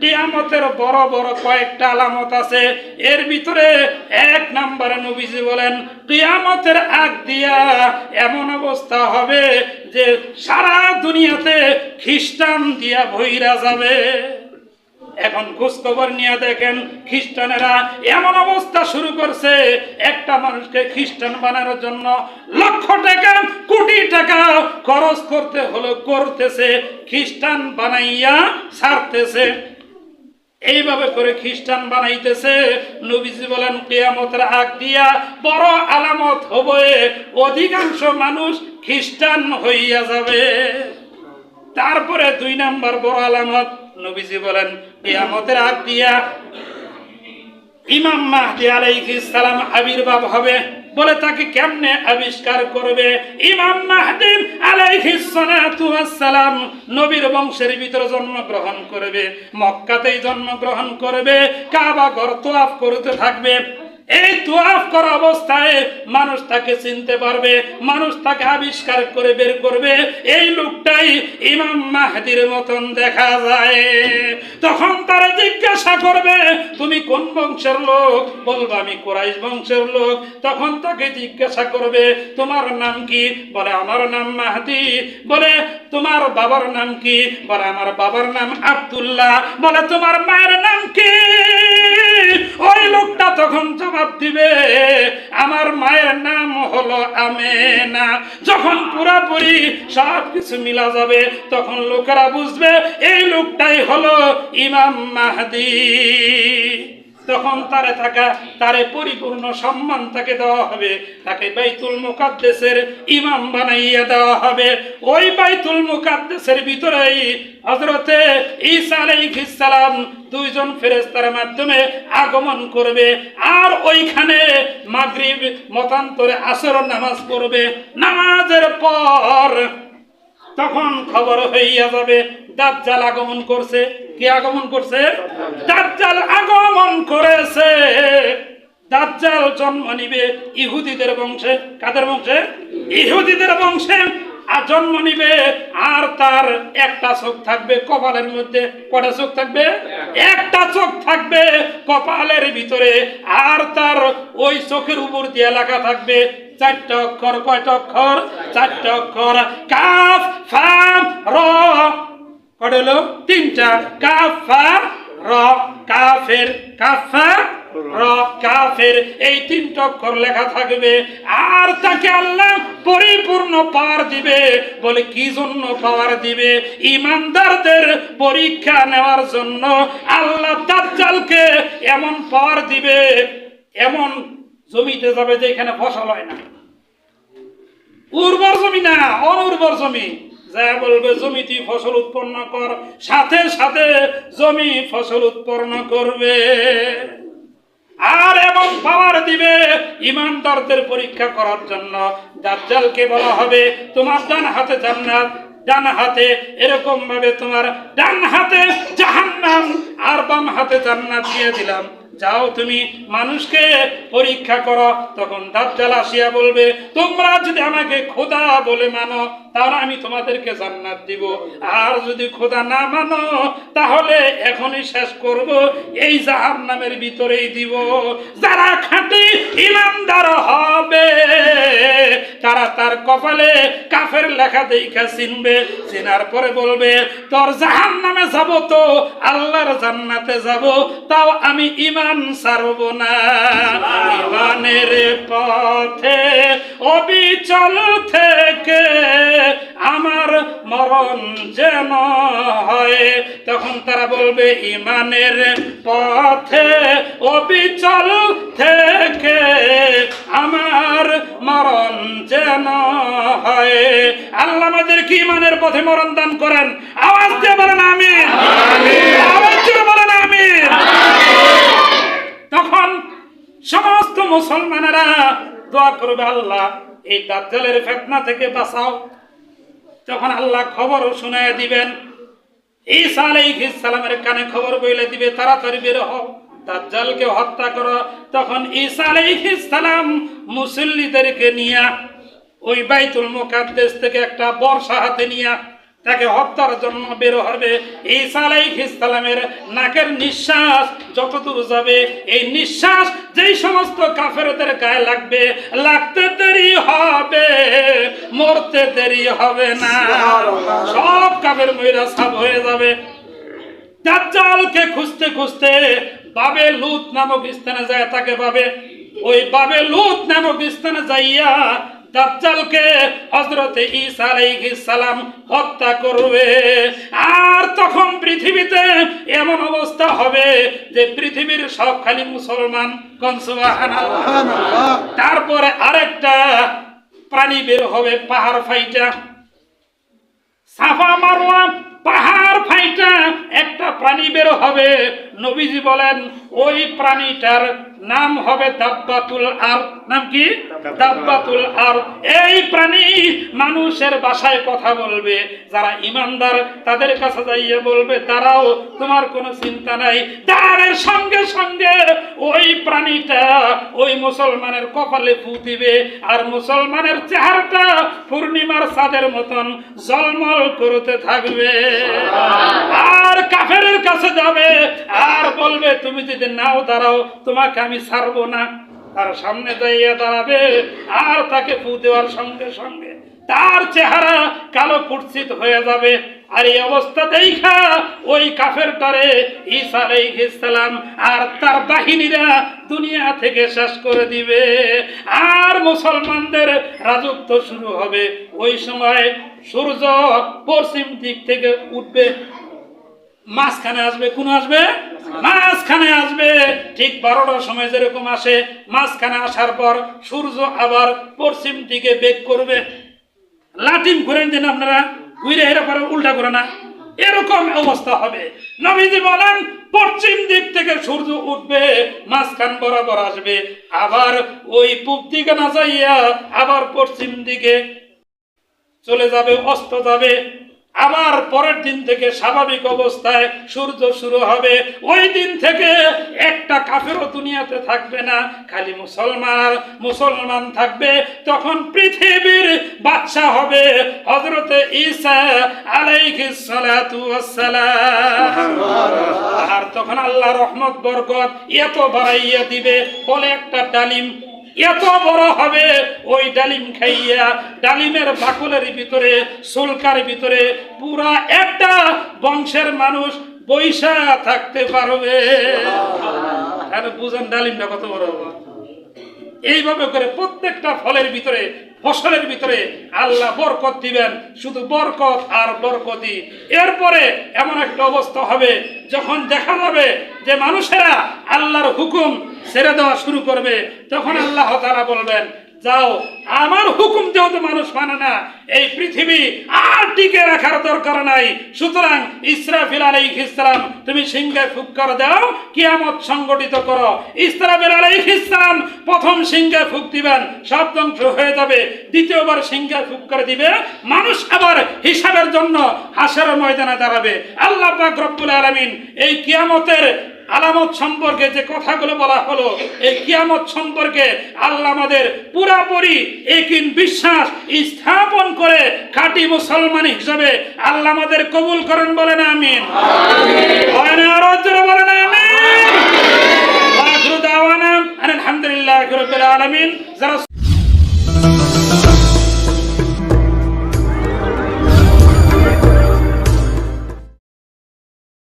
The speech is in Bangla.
কিয়ামতের বড় বড় কয়েকটা আলামত আছে। এর ভিতরে এক নম্বরে নবীজি বলেন, কিয়ামতের আগ দিয়া এমন অবস্থা হবে যে সারা দুনিয়াতে খ্রিস্টান দিয়া ভইরা যাবে। এখন খোঁজখবর নিয়ে দেখেন, খ্রিস্টানেরা এমন অবস্থা শুরু করছে, একটা মানুষকে খ্রিস্টান বানানোর জন্য লক্ষ টাকা, কোটি টাকা খরচ করতে হলো, করতেছে, খ্রিস্টান বানাইয়া ছাড়তেছে। এইভাবে করে খ্রিস্টান বানাইতেছে। নবীজি বলেন, কিয়ামতের আগ দিয়া বড় আলামত হবে অধিকাংশ মানুষ খ্রিস্টান হইয়া যাবে। তারপরে দুই নাম্বার বড় আলামত, নবীজি বলেন, কিয়ামতের আগ দিয়া ইমাম মাহদি আলাইহিস আবির্ভাব হবে। বলে তাকে কেমনে আবিষ্কার করবে? ইমাম মাহদি নবীর বংশের ভিতরে জন্মগ্রহণ করবে মক্কাতেই জন্মগ্রহণ করবে কাবা ঘর তোয়াফ করতে থাকবে। এই তোয়াফ করা অবস্থায় মানুষ তাকে চিনতে পারবে, মানুষ তাকে আবিষ্কার করে বের করবে। এই লোকটাই ইমাম মাহদির মতন দেখা যায়। তখন তারা জিজ্ঞাসা করবে, তুমি কোন বংশের লোক? বলব, আমি কোরাইশ বংশের লোক। তখন তাকে জিজ্ঞাসা করবে, তোমার নাম কি? বলে, আমার নাম মাহাদি। বলে, তোমার বাবার নাম কি? বলে, আমার বাবার নাম আবদুল্লাহ। বলে, তোমার মায়ের নাম কি? ওই লোকটা তখন জবাব দিবে। আমার মায়ের নাম হলো আমেনা। যখন পুরাপুরি সব কিছু মিলা যাবে, তখন লোকেরা বুঝবে, এই লোকটাই হলো ইমাম মাহদি। তখন তারে থাকা, তারে পরিপূর্ণ সম্মান তাকে দেওয়া হবে। তাকে বাইতুল মুকাদ্দেসের ইমাম বানাইয়া দেওয়া হবে। ওই বাইতুল মুকাদ্দেসের ভিতরেই হজরতে ঈসা আলাইহিস সালাম দুইজন ফেরেস্তার মাধ্যমে আগমন করবে আর ওইখানে মাগরিব মতান্তরে আসর নামাজ পড়বে। নামাজের পর তখন খবর হইয়া যাবে দাজ্জাল আগমন করছে। কি আগমন করছে? দাজ্জাল আগমন করেছে। দাজ্জাল জন্ম নিবে ইহুদিদের বংশে। কাদের বংশে? ইহুদিদের বংশে। আর জন্ম নিবে আর তার একটা চোখ থাকবে কপালের মধ্যে। কটা চোখ থাকবে? একটা চোখ থাকবে কপালের ভিতরে। আর তার ওই চোখের উপর দিয়ে লেখা থাকবে চারটা অক্ষর। কয়টা অক্ষর? চারটা অক্ষর। কাফ, ফাম, র কটা হলো? তিনটা। কাফ, র, কাফের। কাফা, র, কাফের। এই তিনটা অক্ষর লেখা থাকবে। আর তাকে আল্লাহ পরিপূর্ণ পাওয়ার দিবে। বলে কি জন্য পাওয়ার দিবে? ইমানদারদের পরীক্ষা নেওয়ার জন্য আল্লাহ দাজ্জালকে এমন পাওয়ার দিবে, এমন জমিতে যাবে যে এখানে ফসল হয় না। উর্বর জমি না, অনুর্বর জমি। যা বলবে জমিতে ফসল উৎপন্ন কর, সাথে সাথে জমি ফসল উৎপন্ন করবে। আর এমন পাওয়ার দিবে ইমানদারদের পরীক্ষা করার জন্য। দাজ্জালকে বলা হবে, তোমার ডান হাতে জান্নাত, ডান হাতে এরকম ভাবে তোমার ডান হাতে জাহান্নাম আর বাম হাতে জান্নাত দিয়ে দিলাম। যাও তুমি মানুষকে পরীক্ষা করো। তখন দাজ্জাল আসিয়া বলবে, তোমরা যদি আমাকে খোদা বলে মানো তাহলে আমি তোমাদেরকে জান্নাত দিব। আর যদি খোদা না মানো, তাহলে এখনই শেষ করব, এই জাহান্নামের ভিতরেই দিব। যারা খাঁটি ইমানদার হবে, তারা তার কপালে কাফের লেখা দেখা চিনবে, চেনার পরে বলবে, তোর জাহান নামে যাব তো, আল্লাহর জান্নাতে যাব, তাও আমি ইমান সারব না। ইমানের পথে অবিচল থেকে আমার মরণ যেন হয়। তখন তারা বলবে ইমানের পথে অবিচল থেকে আমার মরণ যেন হয়। আল্লাহ আমাদের কি ইমানের পথে মরণ দান করেন। আওয়াজ দিয়ে বলেন আমি আওয়াজ দিয়ে বলেন আমি তখন সমস্ত মুসলমানেরা দোয়া করবে আল্লাহ এই দাজ্জালের ফেতনা থেকে বাঁচাও। যখন আল্লাহ খবর শুনাইয়া দিবেন, ঈসা আলাইহিস সালামের কানে খবর বইলে দিবে, তাড়াতাড়ি বের হও। দাজ্জালকে হত্যা করো। তখন ঈসা আলাইহিস সালাম মুসল্লিদেরকে নিয়ে ওই বাইতুল মুকাদ্দেস থেকে একটা বর্ষা হাতে নিয়ে তাকে হত্যার জন্য বের হবে। ঈসা আলাইহিস সালামের নাকের নিঃশ্বাস যতদূর যাবে এই নিঃশ্বাস যেই সমস্ত কাফেরদের গায়ে লাগবে লাগতে দেরি হবে মরতে দেরি হবে না। সব কাফের মহিলা সাব হয়ে যাবে। দাজ্জালকে খুঁজতে খুঁজতে বাবে লুত নামক স্থানে যায় তাকে পাবে ওই বাবে লুত নামক স্থানে যাইয়া দাজ্জালকে হযরতে ঈসা আলাইহিস সালাম হত্যা করবে। আর তখন পৃথিবীতে এমন অবস্থা হবে যে পৃথিবীর সব খালি মুসলমান কোন সুবহানাল্লাহ? তারপরে আরেকটা প্রাণী বের হবে পাহাড় ফাইটা। সাফা মারওয়া পাহাড় ফাইটা একটা প্রাণী বের হবে। নবীজি বলেন ওই প্রাণীটার নাম হবে দাব্বাতুল আর নাম কি? দাব্বাতুল আর এই প্রাণী মানুষের বাসায় কথা বলবে। যারা ইমানদার তাদের কাছে যাইয়ে বলবে তারাও তোমার কোনো চিন্তা নাই। তারের সঙ্গে সঙ্গে ওই প্রাণীটা ওই মুসলমানের কপালে ফু দিবে আর মুসলমানের চেহারাটা পূর্ণিমার চাঁদের মতন জলমল করতে থাকবে। আর কাফের কাছে যাবে আর বলবে তুমি যদি নাও দাঁড়াও তোমাকে আমি ছাড়বো না। তার সামনে যাইয়া দাঁড়াবে, আর তাকে ফু দেওয়ার সঙ্গে সঙ্গে তার চেহারা কালো কুৎসিত হয়ে যাবে। আর এই অবস্থা দেখা ওই কাফেরটারে ঈসা আলাইহিস সালাম আর তার বাহিনীরা দুনিয়া থেকে শেষ করে দিবে। আর মুসলমানদের রাজত্ব শুরু হবে। ওই সময় সূর্য পশ্চিম দিক থেকে উঠবে, মাঝখানে আসবে, কোন আসবে? মাঝখানে আসবে, ঠিক বারোটার সময় যেরকম আসে, মাঝখানে আসার পর সূর্য আবার পশ্চিম দিকে বেগ করবে। লাটিম ঘুরেন দিন আপনারা, ঘুরে হেরে পরে উল্টা করে না, এরকম অবস্থা হবে। নবীজি বলেন, পশ্চিম দিক থেকে সূর্য উঠবে, মাঝখান বরাবর আসবে। আবার ওই পূব দিকে না যাইয়া আবার পশ্চিম দিকে চলে যাবে, অস্ত যাবে। আবার পরের দিন থেকে স্বাভাবিক অবস্থায় সূর্য শুরু হবে। ওই দিন থেকে একটা কাফেরও দুনিয়াতে থাকবে না খালি মুসলমান। মুসলমান থাকবে তখন পৃথিবীর বাচ্চা হবে হজরতে ঈসা আলাইহিস সালাতু আর তখন আল্লাহ রহমত বরকত এত বাড়াইয়া দিবে বলে একটা ডালিম এত বড় হবে? ওই ডালিম খাইয়া ডালিমের বাকুলের ভিতরে সুলকার ভিতরে পুরা একটা বংশের মানুষ বৈশা থাকতে পারবে। আর বুঝেন ডালিমটা কত বড় হবে? এইভাবে করে প্রত্যেকটা ফলের ভিতরে, ফসলের ভিতরে আল্লাহ বরকত দিবেন। শুধু বরকত আর বরকতি এরপরে এমন একটা অবস্থা হবে, যখন দেখা যাবে যে মানুষেরা আল্লাহর হুকুম ছেড়ে দেওয়া শুরু করবে, তখন আল্লাহ তারা বলবেন, যাও, আমার হুকুম যেহেতু মানুষ মানে না, এই পৃথিবী আর টিকে রাখার দরকার নাই। সুতরাং ইসরাফিল আলাইহিস ইসলাম তুমি সিংহে ফুক করে দাও, কিয়ামত সংগঠিত করো। ইসরাফিল আলাইহিস ইসলাম প্রথম সিংহে ফুক দিবেন ধ্বংস হয়ে যাবে। দ্বিতীয়বার সিংহে ফুক করে দিবে, মানুষ আবার হিসাবের জন্য হাসের ময়দানে দাঁড়াবে। আল্লাহ পাক রব্বুল আলামিন এই কিয়ামতের আলামত সম্পর্কে যে কথাগুলো বলা হলো এই কিয়ামত সম্পর্কে আল্লাহ আমাদের পুরাপুরি একিন বিশ্বাস স্থাপন করে খাঁটি মুসলমান হিসাবে আল্লাহ আমাদের কবুল করেন বলেন আমিন। হয় না আরও জোরে বলেন আমিন। আলহামদুলিল্লাহি যারা